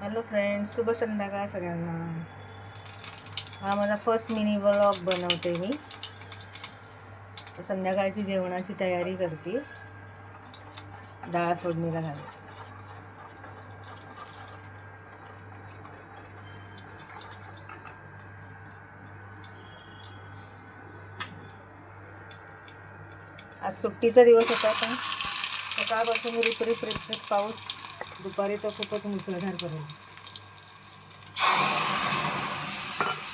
Hello friends शुभ संध्याकाळ सगळ्यांना. हा माझा फर्स्ट मिनी ब्लॉग बनवते मी. संध्याकाळची जेवणाची तयारी करते. डाळ फोडणीला घालते. आज सुट्टीचा दिवस होता पण सकाळपासून रिप रिप रिप रिप पाऊस दुपारी तर खूपच मुसळधार पडेल.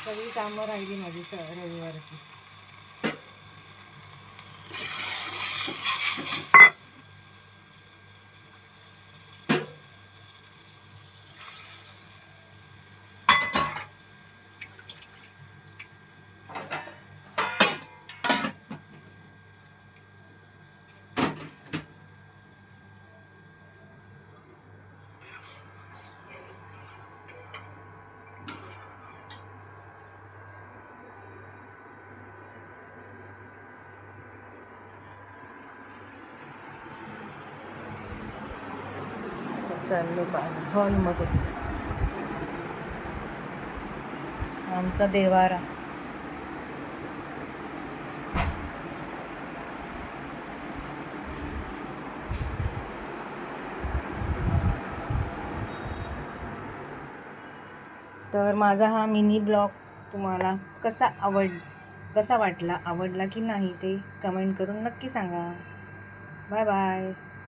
सगळी कामं राहिली माझी स रविवारची. चाललो बा हॉलमध्ये आमचा देवारा. तर माझा हा मिनी ब्लॉग तुम्हाला कसा आवड कसा वाटला? आवडला की नाही ते कमेंट करून नक्की सांगा. Bye bye.